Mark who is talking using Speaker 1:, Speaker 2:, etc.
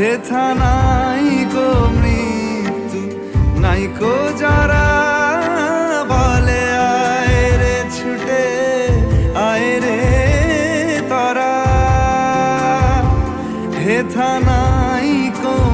Speaker 1: হেথা নাই গো মৃত্যু, নাই কো যারা বলে, আয় রে ছুটে, আয় রে তরা। নাই গো